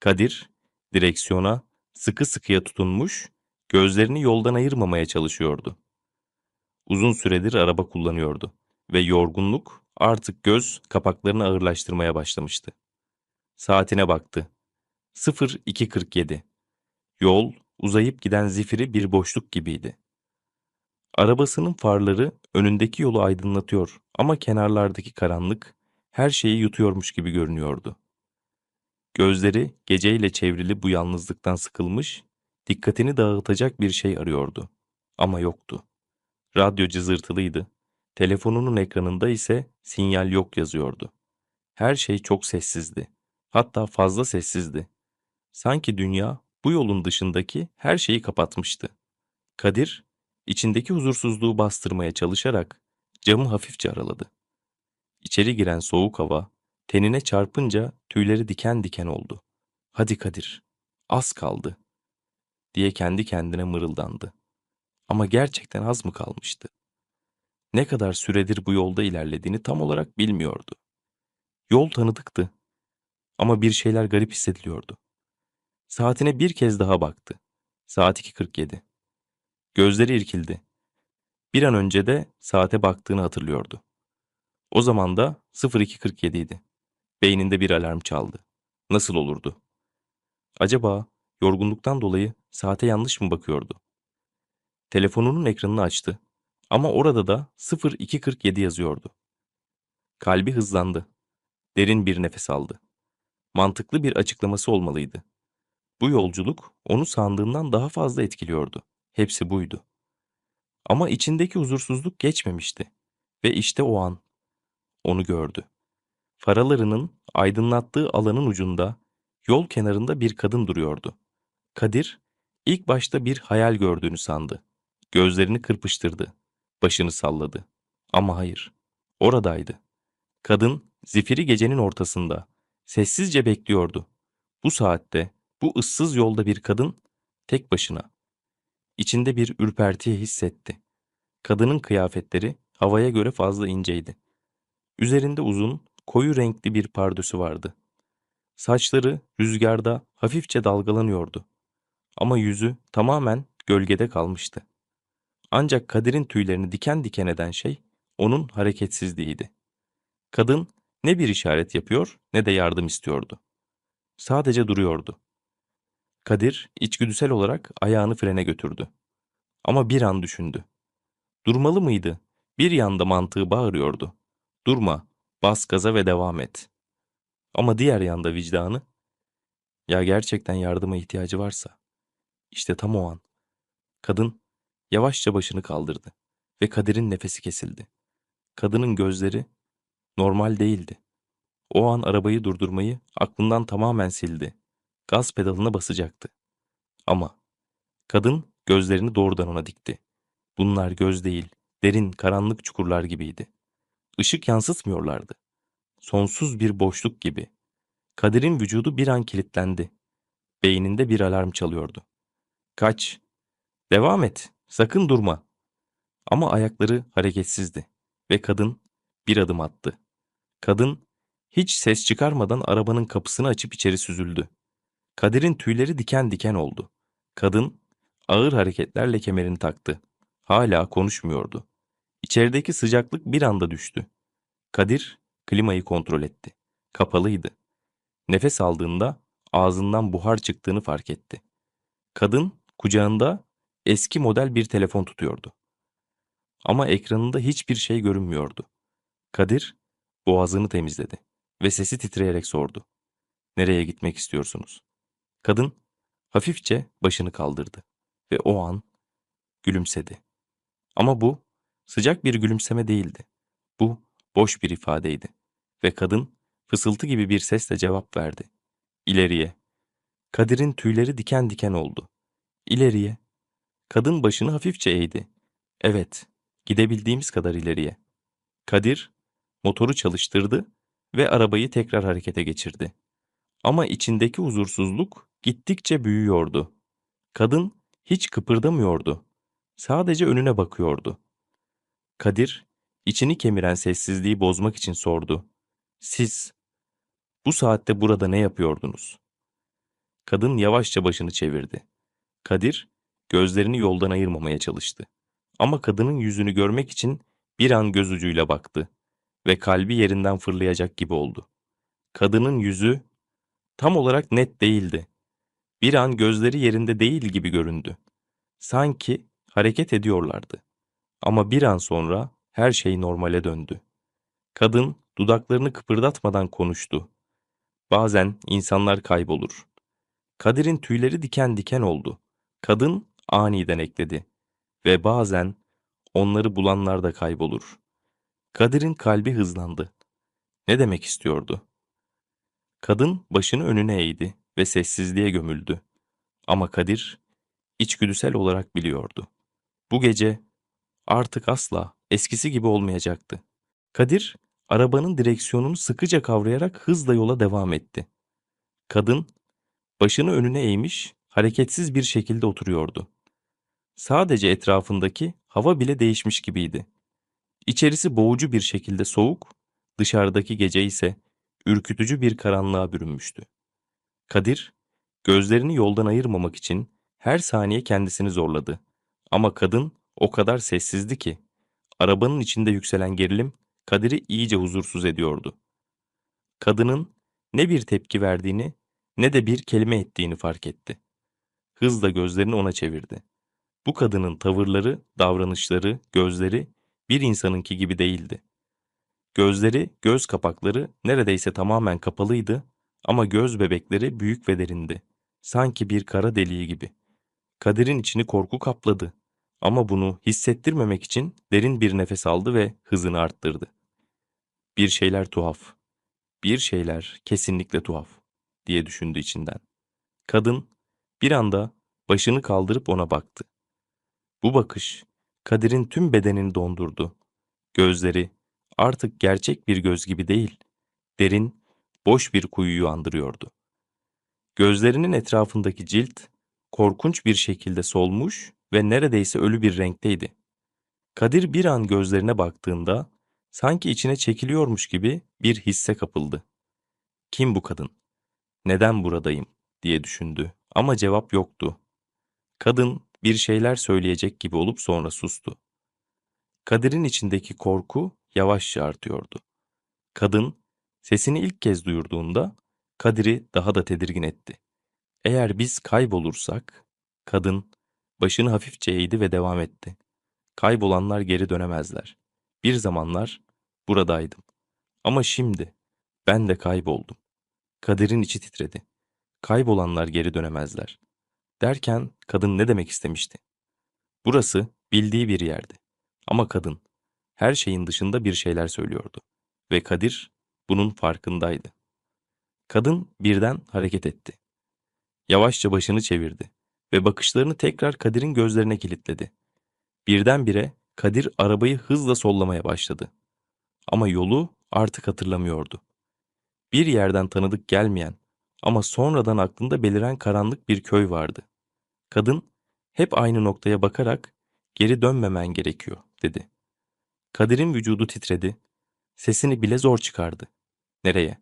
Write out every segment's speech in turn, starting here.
Kadir, direksiyona sıkı sıkıya tutunmuş, gözlerini yoldan ayırmamaya çalışıyordu. Uzun süredir araba kullanıyordu ve yorgunluk artık göz kapaklarını ağırlaştırmaya başlamıştı. Saatine baktı. 02.47. Yol uzayıp giden zifiri bir boşluk gibiydi. Arabasının farları önündeki yolu aydınlatıyor ama kenarlardaki karanlık her şeyi yutuyormuş gibi görünüyordu. Gözleri geceyle çevrili bu yalnızlıktan sıkılmış, dikkatini dağıtacak bir şey arıyordu. Ama yoktu. Radyo cızırtılıydı. Telefonunun ekranında ise sinyal yok yazıyordu. Her şey çok sessizdi. Hatta fazla sessizdi. Sanki dünya bu yolun dışındaki her şeyi kapatmıştı. Kadir, içindeki huzursuzluğu bastırmaya çalışarak camı hafifçe araladı. İçeri giren soğuk hava tenine çarpınca tüyleri diken diken oldu. Hadi Kadir, az kaldı diye kendi kendine mırıldandı. Ama gerçekten az mı kalmıştı? Ne kadar süredir bu yolda ilerlediğini tam olarak bilmiyordu. Yol tanıdıktı ama bir şeyler garip hissediliyordu. Saatine bir kez daha baktı. Saat 2.47. Gözleri irkildi. Bir an önce de saate baktığını hatırlıyordu. O zaman da 02.47 idi. Beyninde bir alarm çaldı. Nasıl olurdu? Acaba yorgunluktan dolayı saate yanlış mı bakıyordu? Telefonunun ekranını açtı ama orada da 02.47 yazıyordu. Kalbi hızlandı. Derin bir nefes aldı. Mantıklı bir açıklaması olmalıydı. Bu yolculuk onu sandığından daha fazla etkiliyordu. Hepsi buydu. Ama içindeki huzursuzluk geçmemişti. Ve işte o an onu gördü. Faralarının aydınlattığı alanın ucunda, yol kenarında bir kadın duruyordu. Kadir, ilk başta bir hayal gördüğünü sandı. Gözlerini kırpıştırdı. Başını salladı. Ama hayır. Oradaydı. Kadın, zifiri gecenin ortasında. Sessizce bekliyordu. Bu saatte, bu ıssız yolda bir kadın, tek başına. İçinde bir ürpertiye hissetti. Kadının kıyafetleri havaya göre fazla inceydi. Üzerinde uzun, koyu renkli bir pardösü vardı. Saçları rüzgarda hafifçe dalgalanıyordu. Ama yüzü tamamen gölgede kalmıştı. Ancak Kadir'in tüylerini diken diken eden şey onun hareketsizliğiydi. Kadın ne bir işaret yapıyor ne de yardım istiyordu. Sadece duruyordu. Kadir içgüdüsel olarak ayağını frene götürdü. Ama bir an düşündü. Durmalı mıydı? Bir yanda mantığı bağırıyordu. Durma, bas gaza ve devam et. Ama diğer yanda vicdanı, ya gerçekten yardıma ihtiyacı varsa, işte tam o an. Kadın yavaşça başını kaldırdı ve Kadir'in nefesi kesildi. Kadının gözleri normal değildi. O an arabayı durdurmayı aklından tamamen sildi. Gaz pedalına basacaktı. Ama kadın gözlerini doğrudan ona dikti. Bunlar göz değil, derin karanlık çukurlar gibiydi. Işık yansıtmıyorlardı. Sonsuz bir boşluk gibi. Kadir'in vücudu bir an kilitlendi. Beyninde bir alarm çalıyordu. Kaç. Devam et. Sakın durma. Ama ayakları hareketsizdi ve kadın bir adım attı. Kadın hiç ses çıkarmadan arabanın kapısını açıp içeri süzüldü. Kadir'in tüyleri diken diken oldu. Kadın ağır hareketlerle kemerini taktı. Hala konuşmuyordu. İçerideki sıcaklık bir anda düştü. Kadir klimayı kontrol etti. Kapalıydı. Nefes aldığında ağzından buhar çıktığını fark etti. Kadın kucağında eski model bir telefon tutuyordu. Ama ekranında hiçbir şey görünmüyordu. Kadir boğazını temizledi ve sesi titreyerek sordu. Nereye gitmek istiyorsunuz? Kadın hafifçe başını kaldırdı ve o an gülümsedi. Ama bu sıcak bir gülümseme değildi. Bu boş bir ifadeydi ve kadın fısıltı gibi bir sesle cevap verdi. İleriye. Kadir'in tüyleri diken diken oldu. İleriye. Kadın başını hafifçe eğdi. Evet, gidebildiğimiz kadar ileriye. Kadir motoru çalıştırdı ve arabayı tekrar harekete geçirdi. Ama içindeki huzursuzluk gittikçe büyüyordu. Kadın hiç kıpırdamıyordu. Sadece önüne bakıyordu. Kadir, içini kemiren sessizliği bozmak için sordu. Siz, bu saatte burada ne yapıyordunuz? Kadın yavaşça başını çevirdi. Kadir gözlerini yoldan ayırmamaya çalıştı. Ama kadının yüzünü görmek için bir an göz ucuyla baktı ve kalbi yerinden fırlayacak gibi oldu. Kadının yüzü tam olarak net değildi. Bir an gözleri yerinde değil gibi göründü. Sanki hareket ediyorlardı. Ama bir an sonra her şey normale döndü. Kadın dudaklarını kıpırdatmadan konuştu. Bazen insanlar kaybolur. Kadir'in tüyleri diken diken oldu. Kadın aniden ekledi. Ve bazen onları bulanlar da kaybolur. Kadir'in kalbi hızlandı. Ne demek istiyordu? Kadın başını önüne eğdi ve sessizliğe gömüldü. Ama Kadir içgüdüsel olarak biliyordu. Bu gece artık asla eskisi gibi olmayacaktı. Kadir arabanın direksiyonunu sıkıca kavrayarak hızla yola devam etti. Kadın başını önüne eğmiş, hareketsiz bir şekilde oturuyordu. Sadece etrafındaki hava bile değişmiş gibiydi. İçerisi boğucu bir şekilde soğuk, dışarıdaki gece ise ürkütücü bir karanlığa bürünmüştü. Kadir, gözlerini yoldan ayırmamak için her saniye kendisini zorladı. Ama kadın o kadar sessizdi ki, arabanın içinde yükselen gerilim Kadir'i iyice huzursuz ediyordu. Kadının ne bir tepki verdiğini ne de bir kelime ettiğini fark etti. Hızla gözlerini ona çevirdi. Bu kadının tavırları, davranışları, gözleri bir insanınki gibi değildi. Gözleri, göz kapakları neredeyse tamamen kapalıydı ama göz bebekleri büyük ve derindi. Sanki bir kara deliği gibi. Kadir'in içini korku kapladı. Ama bunu hissettirmemek için derin bir nefes aldı ve hızını arttırdı. Bir şeyler tuhaf. Bir şeyler kesinlikle tuhaf diye düşündü içinden. Kadın bir anda başını kaldırıp ona baktı. Bu bakış Kadir'in tüm bedenini dondurdu. Gözleri artık gerçek bir göz gibi değil, derin, boş bir kuyuyu andırıyordu. Gözlerinin etrafındaki cilt korkunç bir şekilde solmuş ve neredeyse ölü bir renkteydi. Kadir bir an gözlerine baktığında sanki içine çekiliyormuş gibi bir hisse kapıldı. Kim bu kadın? Neden buradayım diye düşündü ama cevap yoktu. Kadın bir şeyler söyleyecek gibi olup sonra sustu. Kadir'in içindeki korku yavaşça artıyordu. Kadın sesini ilk kez duyurduğunda Kadir'i daha da tedirgin etti. Eğer biz kaybolursak, kadın başını hafifçe eğdi ve devam etti. Kaybolanlar geri dönemezler. Bir zamanlar buradaydım. Ama şimdi ben de kayboldum. Kadir'in içi titredi. Kaybolanlar geri dönemezler. Derken kadın ne demek istemişti? Burası bildiği bir yerdi. Ama kadın her şeyin dışında bir şeyler söylüyordu. Ve Kadir bunun farkındaydı. Kadın birden hareket etti. Yavaşça başını çevirdi ve bakışlarını tekrar Kadir'in gözlerine kilitledi. Birdenbire Kadir arabayı hızla sollamaya başladı. Ama yolu artık hatırlamıyordu. Bir yerden tanıdık gelmeyen ama sonradan aklında beliren karanlık bir köy vardı. Kadın hep aynı noktaya bakarak geri dönmemen gerekiyor dedi. Kadir'in vücudu titredi. Sesini bile zor çıkardı. Nereye?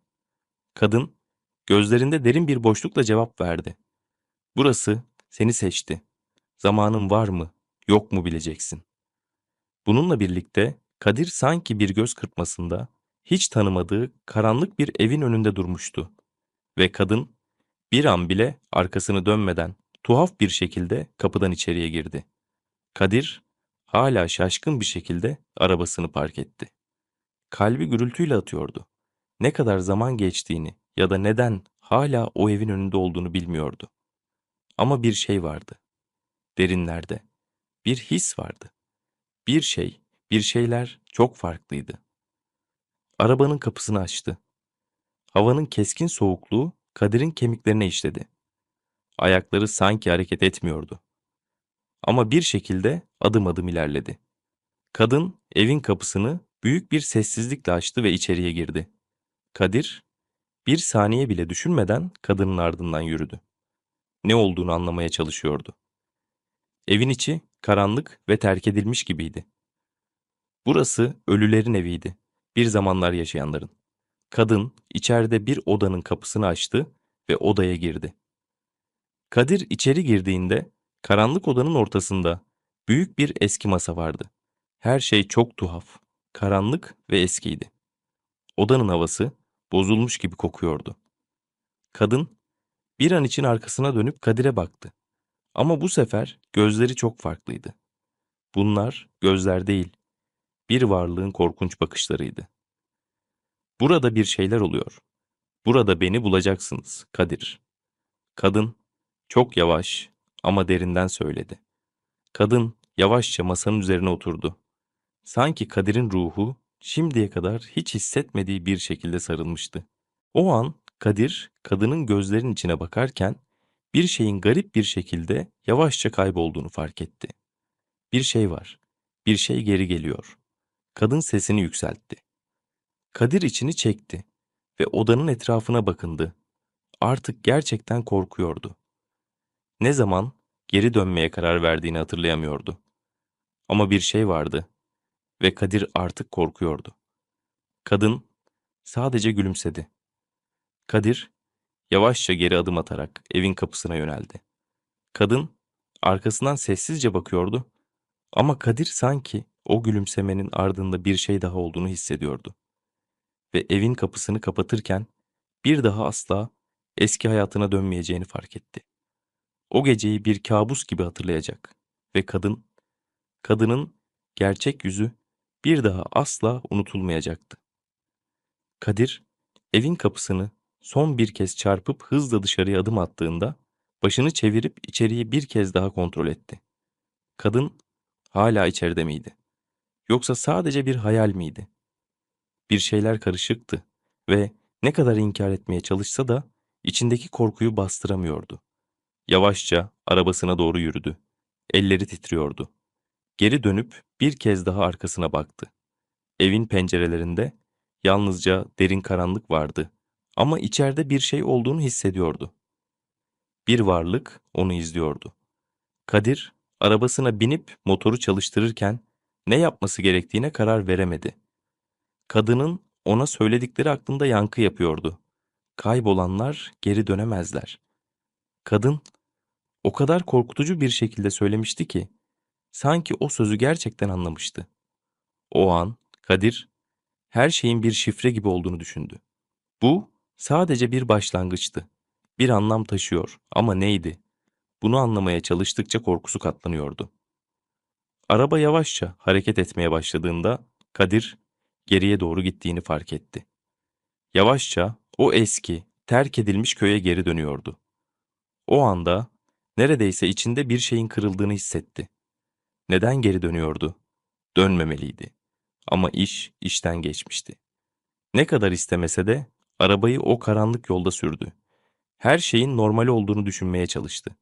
Kadın gözlerinde derin bir boşlukla cevap verdi. Burası seni seçti. Zamanın var mı, yok mu bileceksin. Bununla birlikte Kadir sanki bir göz kırpmasında hiç tanımadığı karanlık bir evin önünde durmuştu. Ve kadın bir an bile arkasını dönmeden tuhaf bir şekilde kapıdan içeriye girdi. Kadir hala şaşkın bir şekilde arabasını park etti. Kalbi gürültüyle atıyordu. Ne kadar zaman geçtiğini ya da neden hala o evin önünde olduğunu bilmiyordu. Ama bir şey vardı. Derinlerde. Bir his vardı. Bir şey, bir şeyler çok farklıydı. Arabanın kapısını açtı. Havanın keskin soğukluğu Kadir'in kemiklerine işledi. Ayakları sanki hareket etmiyordu. Ama bir şekilde adım adım ilerledi. Kadın evin kapısını büyük bir sessizlikle açtı ve içeriye girdi. Kadir bir saniye bile düşünmeden kadının ardından yürüdü. Ne olduğunu anlamaya çalışıyordu. Evin içi karanlık ve terk edilmiş gibiydi. Burası ölülerin eviydi. Bir zamanlar yaşayanların. Kadın içeride bir odanın kapısını açtı ve odaya girdi. Kadir içeri girdiğinde karanlık odanın ortasında büyük bir eski masa vardı. Her şey çok tuhaf, karanlık ve eskiydi. Odanın havası bozulmuş gibi kokuyordu. Kadın bir an için arkasına dönüp Kadir'e baktı. Ama bu sefer gözleri çok farklıydı. Bunlar gözler değil, bir varlığın korkunç bakışlarıydı. Burada bir şeyler oluyor. Burada beni bulacaksınız, Kadir. Kadın çok yavaş ama derinden söyledi. Kadın yavaşça masanın üzerine oturdu. Sanki Kadir'in ruhu şimdiye kadar hiç hissetmediği bir şekilde sarılmıştı. O an Kadir kadının gözlerinin içine bakarken bir şeyin garip bir şekilde yavaşça kaybolduğunu fark etti. Bir şey var. Bir şey geri geliyor. Kadın sesini yükseltti. Kadir içini çekti ve odanın etrafına bakındı. Artık gerçekten korkuyordu. Ne zaman geri dönmeye karar verdiğini hatırlayamıyordu. Ama bir şey vardı ve Kadir artık korkuyordu. Kadın sadece gülümsedi. Kadir yavaşça geri adım atarak evin kapısına yöneldi. Kadın arkasından sessizce bakıyordu ama Kadir sanki o gülümsemenin ardında bir şey daha olduğunu hissediyordu. Ve evin kapısını kapatırken bir daha asla eski hayatına dönmeyeceğini fark etti. O geceyi bir kabus gibi hatırlayacak ve kadın, kadının gerçek yüzü bir daha asla unutulmayacaktı. Kadir, evin kapısını son bir kez çarpıp hızla dışarıya adım attığında başını çevirip içeriği bir kez daha kontrol etti. Kadın hala içeride miydi? Yoksa sadece bir hayal miydi? Bir şeyler karışıktı ve ne kadar inkar etmeye çalışsa da içindeki korkuyu bastıramıyordu. Yavaşça arabasına doğru yürüdü. Elleri titriyordu. Geri dönüp bir kez daha arkasına baktı. Evin pencerelerinde yalnızca derin karanlık vardı ama içeride bir şey olduğunu hissediyordu. Bir varlık onu izliyordu. Kadir arabasına binip motoru çalıştırırken ne yapması gerektiğine karar veremedi. Kadının ona söyledikleri aklında yankı yapıyordu. Kaybolanlar geri dönemezler. Kadın o kadar korkutucu bir şekilde söylemişti ki sanki o sözü gerçekten anlamıştı. O an Kadir her şeyin bir şifre gibi olduğunu düşündü. Bu sadece bir başlangıçtı. Bir anlam taşıyor ama neydi? Bunu anlamaya çalıştıkça korkusu katlanıyordu. Araba yavaşça hareket etmeye başladığında Kadir geriye doğru gittiğini fark etti. Yavaşça o eski, terk edilmiş köye geri dönüyordu. O anda neredeyse içinde bir şeyin kırıldığını hissetti. Neden geri dönüyordu? Dönmemeliydi. Ama iş işten geçmişti. Ne kadar istemese de arabayı o karanlık yolda sürdü. Her şeyin normal olduğunu düşünmeye çalıştı.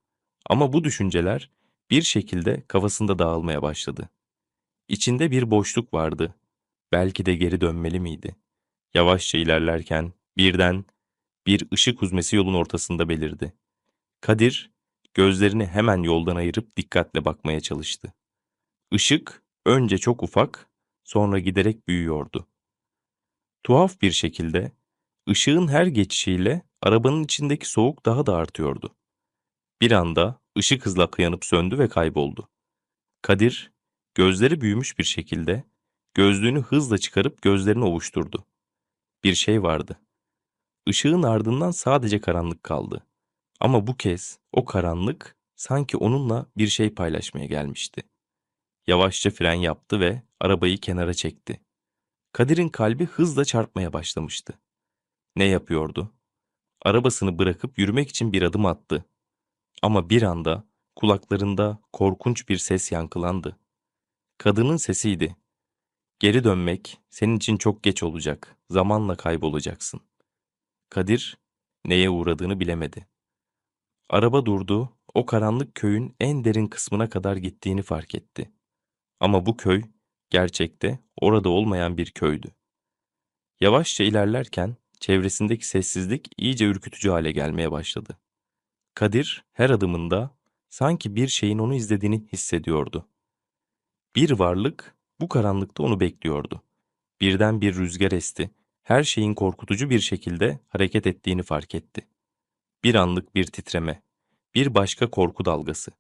Ama bu düşünceler bir şekilde kafasında dağılmaya başladı. İçinde bir boşluk vardı. Belki de geri dönmeli miydi? Yavaşça ilerlerken birden bir ışık huzmesi yolun ortasında belirdi. Kadir gözlerini hemen yoldan ayırıp dikkatle bakmaya çalıştı. Işık önce çok ufak, sonra giderek büyüyordu. Tuhaf bir şekilde ışığın her geçişiyle arabanın içindeki soğuk daha da artıyordu. Bir anda ışık hızla yanıp söndü ve kayboldu. Kadir gözleri büyümüş bir şekilde gözlüğünü hızla çıkarıp gözlerini ovuşturdu. Bir şey vardı. Işığın ardından sadece karanlık kaldı. Ama bu kez o karanlık sanki onunla bir şey paylaşmaya gelmişti. Yavaşça fren yaptı ve arabayı kenara çekti. Kadir'in kalbi hızla çarpmaya başlamıştı. Ne yapıyordu? Arabasını bırakıp yürümek için bir adım attı. Ama bir anda kulaklarında korkunç bir ses yankılandı. Kadının sesiydi. Geri dönmek senin için çok geç olacak. Zamanla kaybolacaksın. Kadir neye uğradığını bilemedi. Araba durdu, o karanlık köyün en derin kısmına kadar gittiğini fark etti. Ama bu köy gerçekte orada olmayan bir köydü. Yavaşça ilerlerken çevresindeki sessizlik iyice ürkütücü hale gelmeye başladı. Kadir her adımında sanki bir şeyin onu izlediğini hissediyordu. Bir varlık bu karanlıkta onu bekliyordu. Birden bir rüzgar esti. Her şeyin korkutucu bir şekilde hareket ettiğini fark etti. Bir anlık bir titreme, Bir başka korku dalgası.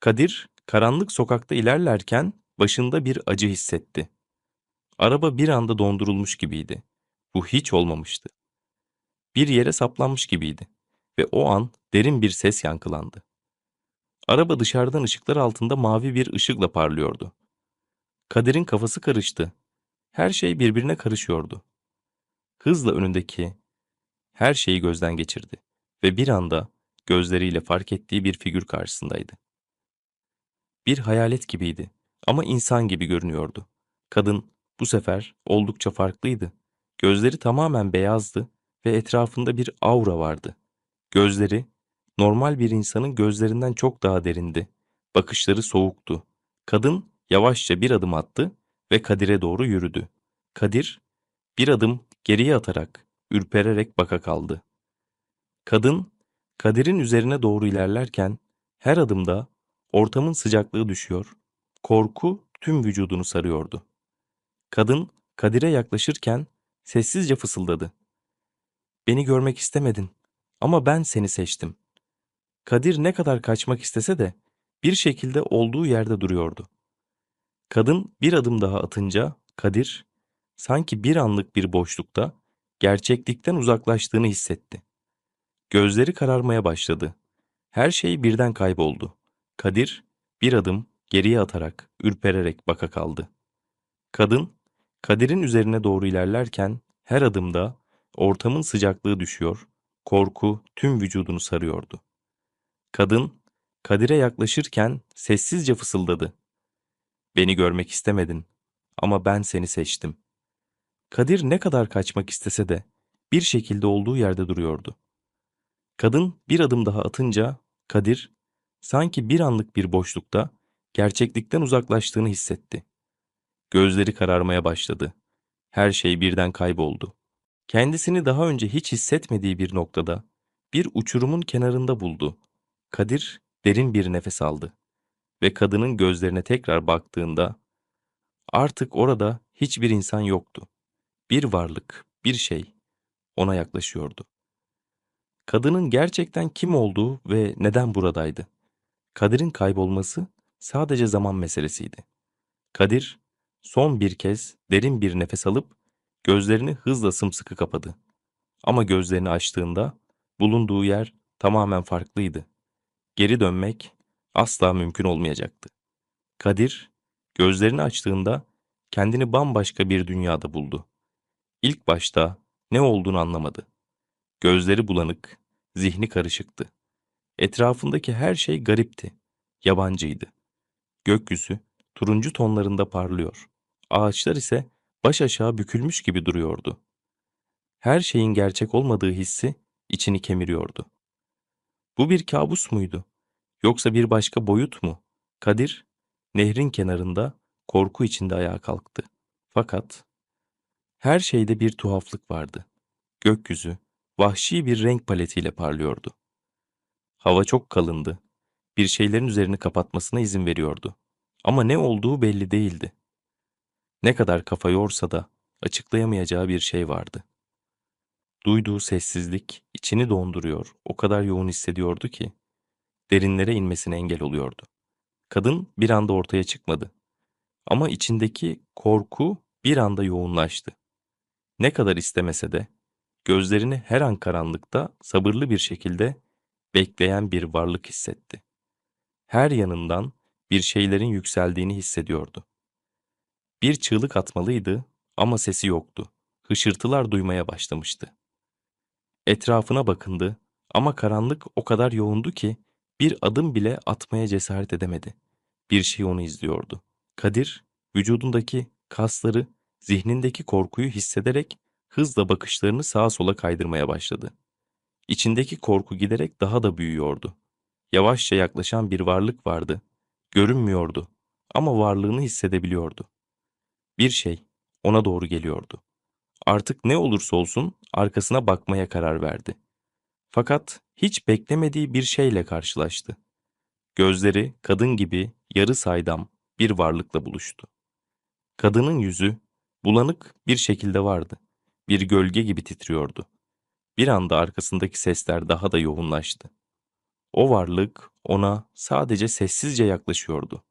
Kadir, karanlık sokakta ilerlerken başında bir acı hissetti. Araba bir anda dondurulmuş gibiydi. Bu hiç olmamıştı. Bir yere saplanmış gibiydi ve o an derin bir ses yankılandı. Araba dışarıdan ışıklar altında mavi bir ışıkla parlıyordu. Kadir'in kafası karıştı. Her şey birbirine karışıyordu. Hızla önündeki her şeyi gözden geçirdi ve bir anda gözleriyle fark ettiği bir figür karşısındaydı. Bir hayalet gibiydi ama insan gibi görünüyordu. Kadın bu sefer oldukça farklıydı. Gözleri tamamen beyazdı ve etrafında bir aura vardı. Gözleri normal bir insanın gözlerinden çok daha derindi. Bakışları soğuktu. Kadın yavaşça bir adım attı ve Kadir'e doğru yürüdü. Kadir bir adım geriye atarak, ürpererek baka kaldı. Kadın Kadir'in üzerine doğru ilerlerken her adımda ortamın sıcaklığı düşüyor, korku tüm vücudunu sarıyordu. Kadın Kadir'e yaklaşırken sessizce fısıldadı. Beni görmek istemedin ama ben seni seçtim. Kadir ne kadar kaçmak istese de bir şekilde olduğu yerde duruyordu. Kadın bir adım daha atınca Kadir sanki bir anlık bir boşlukta gerçeklikten uzaklaştığını hissetti. Gözleri kararmaya başladı. Her şey birden kayboldu. Kadir bir adım geriye atarak, ürpererek baka kaldı. Kadın, Kadir'in üzerine doğru ilerlerken her adımda ortamın sıcaklığı düşüyor, korku tüm vücudunu sarıyordu. Kadın, Kadir'e yaklaşırken sessizce fısıldadı. Beni görmek istemedin ama ben seni seçtim. Kadir ne kadar kaçmak istese de bir şekilde olduğu yerde duruyordu. Kadın bir adım daha atınca Kadir sanki bir anlık bir boşlukta gerçeklikten uzaklaştığını hissetti. Gözleri kararmaya başladı. Her şey birden kayboldu. Kendisini daha önce hiç hissetmediği bir noktada bir uçurumun kenarında buldu. Kadir derin bir nefes aldı ve kadının gözlerine tekrar baktığında artık orada hiçbir insan yoktu. Bir varlık, bir şey ona yaklaşıyordu. Kadının gerçekten kim olduğu ve neden buradaydı? Kadir'in kaybolması sadece zaman meselesiydi. Kadir son bir kez derin bir nefes alıp gözlerini hızla sımsıkı kapadı. Ama gözlerini açtığında bulunduğu yer tamamen farklıydı. Geri dönmek asla mümkün olmayacaktı. Kadir gözlerini açtığında kendini bambaşka bir dünyada buldu. İlk başta ne olduğunu anlamadı. Gözleri bulanık, zihni karışıktı. Etrafındaki her şey garipti, yabancıydı. Gökyüzü turuncu tonlarında parlıyor. Ağaçlar ise baş aşağı bükülmüş gibi duruyordu. Her şeyin gerçek olmadığı hissi içini kemiriyordu. Bu bir kabus muydu? Yoksa bir başka boyut mu? Kadir, nehrin kenarında korku içinde ayağa kalktı. Fakat her şeyde bir tuhaflık vardı. Gökyüzü vahşi bir renk paletiyle parlıyordu. Hava çok kalındı. Bir şeylerin üzerini kapatmasına izin veriyordu. Ama ne olduğu belli değildi. Ne kadar kafa yorsa da açıklayamayacağı bir şey vardı. Duyduğu sessizlik içini donduruyor, o kadar yoğun hissediyordu ki derinlere inmesine engel oluyordu. Kadın bir anda ortaya çıkmadı. Ama içindeki korku bir anda yoğunlaştı. Ne kadar istemese de gözlerini her an karanlıkta sabırlı bir şekilde bekleyen bir varlık hissetti. Her yanından bir şeylerin yükseldiğini hissediyordu. Bir çığlık atmalıydı ama sesi yoktu. Hışırtılar duymaya başlamıştı. Etrafına bakındı ama karanlık o kadar yoğundu ki bir adım bile atmaya cesaret edemedi. Bir şey onu izliyordu. Kadir, vücudundaki kasları, zihnindeki korkuyu hissederek hızla bakışlarını sağa sola kaydırmaya başladı. İçindeki korku giderek daha da büyüyordu. Yavaşça yaklaşan bir varlık vardı. Görünmüyordu ama varlığını hissedebiliyordu. Bir şey ona doğru geliyordu. Artık ne olursa olsun arkasına bakmaya karar verdi. Fakat hiç beklemediği bir şeyle karşılaştı. Gözleri kadın gibi yarı saydam bir varlıkla buluştu. Kadının yüzü bulanık bir şekilde vardı. Bir gölge gibi titriyordu. Bir anda arkasındaki sesler daha da yoğunlaştı. O varlık ona sadece sessizce yaklaşıyordu.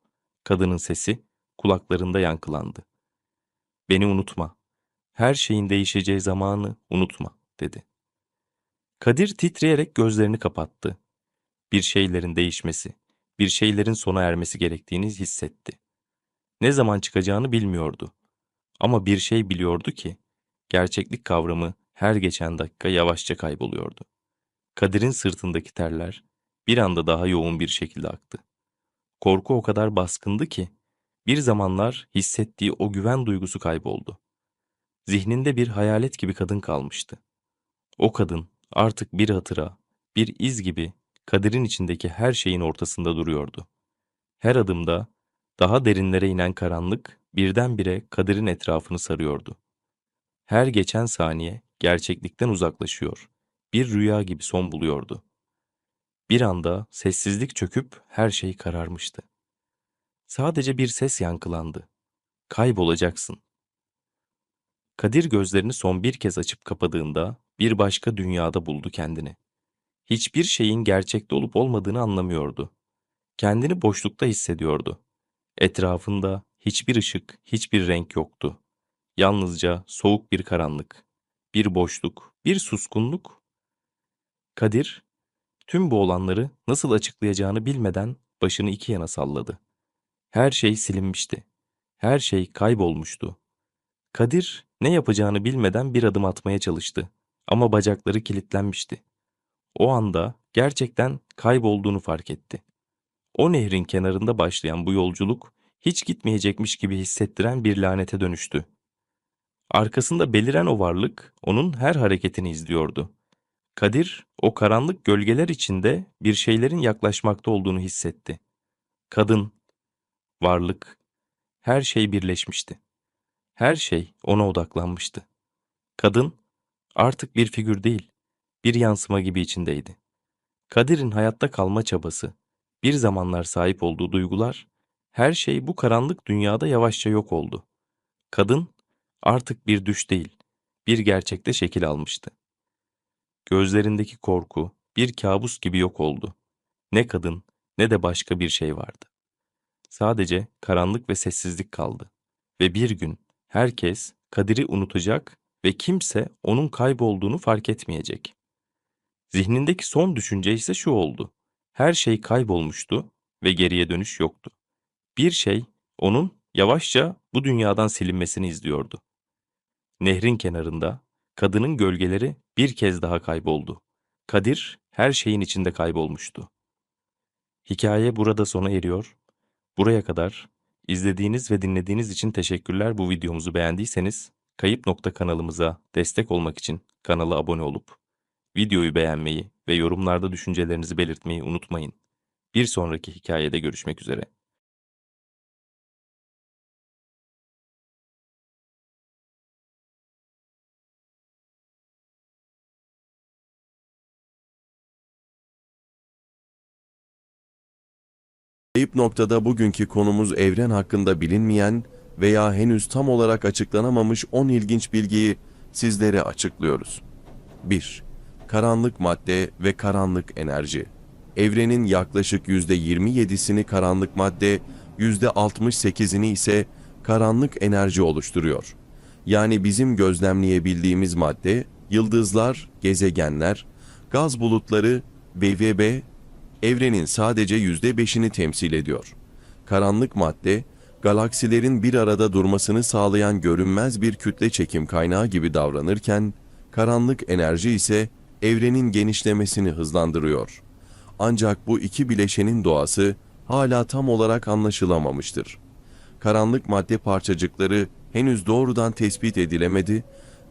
Kadının sesi kulaklarında yankılandı. Beni unutma. Her şeyin değişeceği zamanı unutma, dedi. Kadir titreyerek gözlerini kapattı. Bir şeylerin değişmesi, bir şeylerin sona ermesi gerektiğini hissetti. Ne zaman çıkacağını bilmiyordu. Ama bir şey biliyordu ki, gerçeklik kavramı her geçen dakika yavaşça kayboluyordu. Kadir'in sırtındaki terler bir anda daha yoğun bir şekilde aktı. Korku o kadar baskındı ki, bir zamanlar hissettiği o güven duygusu kayboldu. Zihninde bir hayalet gibi kadın kalmıştı. O kadın artık bir hatıra, bir iz gibi Kadir'in içindeki her şeyin ortasında duruyordu. Her adımda daha derinlere inen karanlık birdenbire Kadir'in etrafını sarıyordu. Her geçen saniye gerçeklikten uzaklaşıyor, bir rüya gibi son buluyordu. Bir anda sessizlik çöküp her şey kararmıştı. Sadece bir ses yankılandı. Kaybolacaksın. Kadir gözlerini son bir kez açıp kapadığında bir başka dünyada buldu kendini. Hiçbir şeyin gerçekte olup olmadığını anlamıyordu. Kendini boşlukta hissediyordu. Etrafında hiçbir ışık, hiçbir renk yoktu. Yalnızca soğuk bir karanlık, bir boşluk, bir suskunluk. Kadir, tüm bu olanları nasıl açıklayacağını bilmeden başını iki yana salladı. Her şey silinmişti. Her şey kaybolmuştu. Kadir ne yapacağını bilmeden bir adım atmaya çalıştı ama bacakları kilitlenmişti. O anda gerçekten kaybolduğunu fark etti. O nehrin kenarında başlayan bu yolculuk hiç gitmeyecekmiş gibi hissettiren bir lanete dönüştü. Arkasında beliren o varlık onun her hareketini izliyordu. Kadir o karanlık gölgeler içinde bir şeylerin yaklaşmakta olduğunu hissetti. Kadın, varlık, her şey birleşmişti. Her şey ona odaklanmıştı. Kadın artık bir figür değil, bir yansıma gibi içindeydi. Kadir'in hayatta kalma çabası, bir zamanlar sahip olduğu duygular, her şey bu karanlık dünyada yavaşça yok oldu. Kadın artık bir düş değil, bir gerçekte şekil almıştı. Gözlerindeki korku bir kabus gibi yok oldu. Ne kadın ne de başka bir şey vardı. Sadece karanlık ve sessizlik kaldı. Ve bir gün herkes Kadir'i unutacak ve kimse onun kaybolduğunu fark etmeyecek. Zihnindeki son düşünce ise şu oldu. Her şey kaybolmuştu ve geriye dönüş yoktu. Bir şey onun yavaşça bu dünyadan silinmesini izliyordu. Nehrin kenarında kadının gölgeleri bir kez daha kayboldu. Kadir her şeyin içinde kaybolmuştu. Hikaye burada sona eriyor. Buraya kadar izlediğiniz ve dinlediğiniz için teşekkürler. Bu videomuzu beğendiyseniz Kayıp Nokta kanalımıza destek olmak için kanala abone olup videoyu beğenmeyi ve yorumlarda düşüncelerinizi belirtmeyi unutmayın. Bir sonraki hikayede görüşmek üzere. Kayıp noktada bugünkü konumuz evren hakkında bilinmeyen veya henüz tam olarak açıklanamamış 10 ilginç bilgiyi sizlere açıklıyoruz. 1. Karanlık madde ve karanlık enerji. Evrenin yaklaşık %27'sini karanlık madde, %68'ini ise karanlık enerji oluşturuyor. Yani bizim gözlemleyebildiğimiz madde, yıldızlar, gezegenler, gaz bulutları, VVB evrenin sadece yüzde beşini temsil ediyor. Karanlık madde, galaksilerin bir arada durmasını sağlayan görünmez bir kütle çekim kaynağı gibi davranırken, karanlık enerji ise evrenin genişlemesini hızlandırıyor. Ancak bu iki bileşenin doğası hala tam olarak anlaşılamamıştır. Karanlık madde parçacıkları henüz doğrudan tespit edilemedi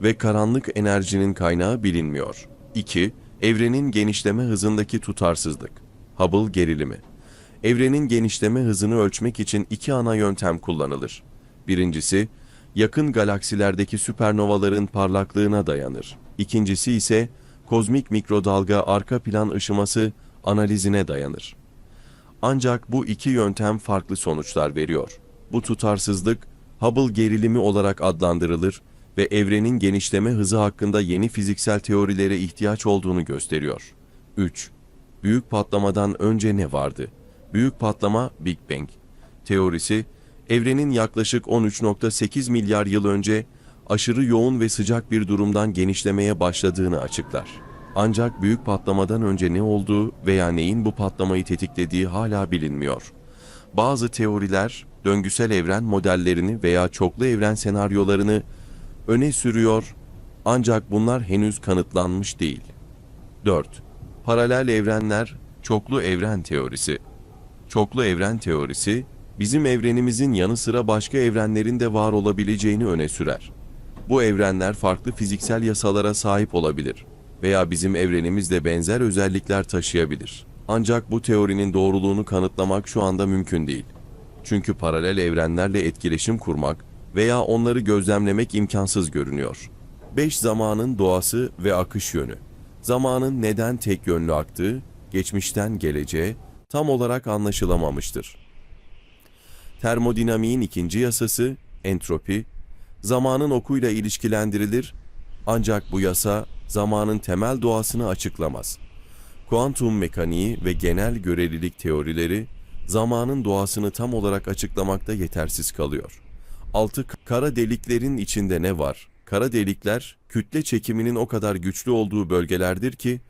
ve karanlık enerjinin kaynağı bilinmiyor. 2. Evrenin genişleme hızındaki tutarsızlık. Hubble gerilimi. Evrenin genişleme hızını ölçmek için iki ana yöntem kullanılır. Birincisi, yakın galaksilerdeki süpernovaların parlaklığına dayanır. İkincisi ise kozmik mikrodalga arka plan ışıması analizine dayanır. Ancak bu iki yöntem farklı sonuçlar veriyor. Bu tutarsızlık Hubble gerilimi olarak adlandırılır ve evrenin genişleme hızı hakkında yeni fiziksel teorilere ihtiyaç olduğunu gösteriyor. 3. Büyük patlamadan önce ne vardı? Büyük patlama Big Bang. Teorisi, evrenin yaklaşık 13.8 milyar yıl önce aşırı yoğun ve sıcak bir durumdan genişlemeye başladığını açıklar. Ancak büyük patlamadan önce ne olduğu veya neyin bu patlamayı tetiklediği hala bilinmiyor. Bazı teoriler döngüsel evren modellerini veya çoklu evren senaryolarını öne sürüyor ancak bunlar henüz kanıtlanmış değil. 4. Paralel evrenler, çoklu evren teorisi. Çoklu evren teorisi, bizim evrenimizin yanı sıra başka evrenlerin de var olabileceğini öne sürer. Bu evrenler farklı fiziksel yasalara sahip olabilir veya bizim evrenimizle benzer özellikler taşıyabilir. Ancak bu teorinin doğruluğunu kanıtlamak şu anda mümkün değil. Çünkü paralel evrenlerle etkileşim kurmak veya onları gözlemlemek imkansız görünüyor. 5 zamanın doğası ve akış yönü. Zamanın neden tek yönlü aktığı, geçmişten geleceğe tam olarak anlaşılamamıştır. Termodinamiğin ikinci yasası, entropi, zamanın okuyla ilişkilendirilir ancak bu yasa zamanın temel doğasını açıklamaz. Kuantum mekaniği ve genel görelilik teorileri zamanın doğasını tam olarak açıklamakta yetersiz kalıyor. Altı kara deliklerin içinde ne var? Kara delikler kütle çekiminin o kadar güçlü olduğu bölgelerdir ki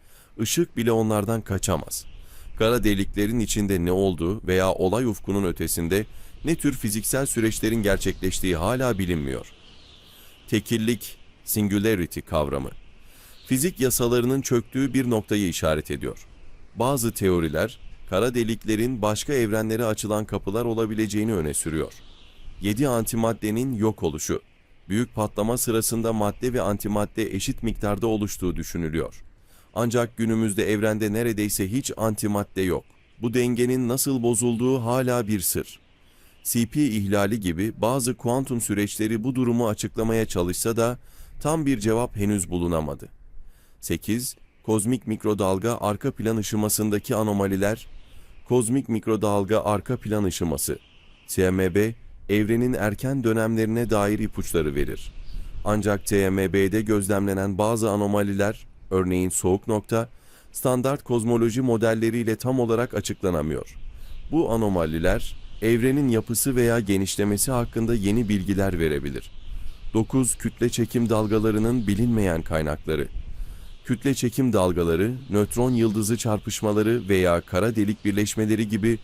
ışık bile onlardan kaçamaz. Kara deliklerin içinde ne olduğu veya olay ufkunun ötesinde ne tür fiziksel süreçlerin gerçekleştiği hala bilinmiyor. Tekillik, singularity kavramı. Fizik yasalarının çöktüğü bir noktayı işaret ediyor. Bazı teoriler, kara deliklerin başka evrenlere açılan kapılar olabileceğini öne sürüyor. 7 antimaddenin yok oluşu. Büyük patlama sırasında madde ve antimadde eşit miktarda oluştuğu düşünülüyor. Ancak günümüzde evrende neredeyse hiç antimadde yok. Bu dengenin nasıl bozulduğu hala bir sır. CP ihlali gibi bazı kuantum süreçleri bu durumu açıklamaya çalışsa da tam bir cevap henüz bulunamadı. 8. Kozmik mikrodalga arka plan ışımasındaki anomaliler Kozmik mikrodalga arka plan ışıması CMB, evrenin erken dönemlerine dair ipuçları verir. Ancak TMB'de gözlemlenen bazı anomaliler, örneğin soğuk nokta, standart kozmoloji modelleriyle tam olarak açıklanamıyor. Bu anomaliler, evrenin yapısı veya genişlemesi hakkında yeni bilgiler verebilir. 9. Kütle çekim dalgalarının bilinmeyen kaynakları kütle çekim dalgaları, nötron yıldızı çarpışmaları veya kara delik birleşmeleri gibi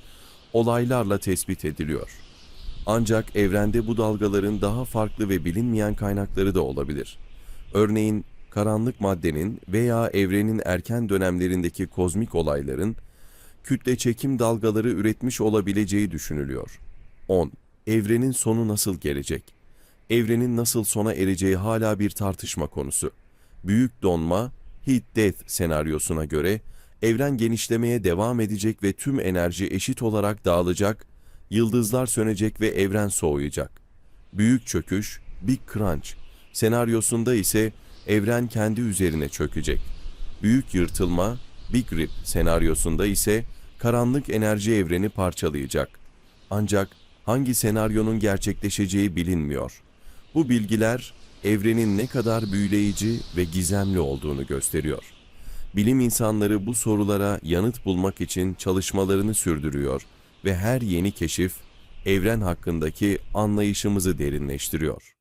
olaylarla tespit ediliyor. Ancak evrende bu dalgaların daha farklı ve bilinmeyen kaynakları da olabilir. Örneğin karanlık maddenin veya evrenin erken dönemlerindeki kozmik olayların kütle çekim dalgaları üretmiş olabileceği düşünülüyor. 10. Evrenin sonu nasıl gelecek? Evrenin nasıl sona ereceği hala bir tartışma konusu. Büyük donma, heat death senaryosuna göre evren genişlemeye devam edecek ve tüm enerji eşit olarak dağılacak, yıldızlar sönecek ve evren soğuyacak. Büyük çöküş, Big Crunch senaryosunda ise evren kendi üzerine çökecek. Büyük yırtılma, Big Rip senaryosunda ise karanlık enerji evreni parçalayacak. Ancak hangi senaryonun gerçekleşeceği bilinmiyor. Bu bilgiler evrenin ne kadar büyüleyici ve gizemli olduğunu gösteriyor. Bilim insanları bu sorulara yanıt bulmak için çalışmalarını sürdürüyor ve her yeni keşif evren hakkındaki anlayışımızı derinleştiriyor.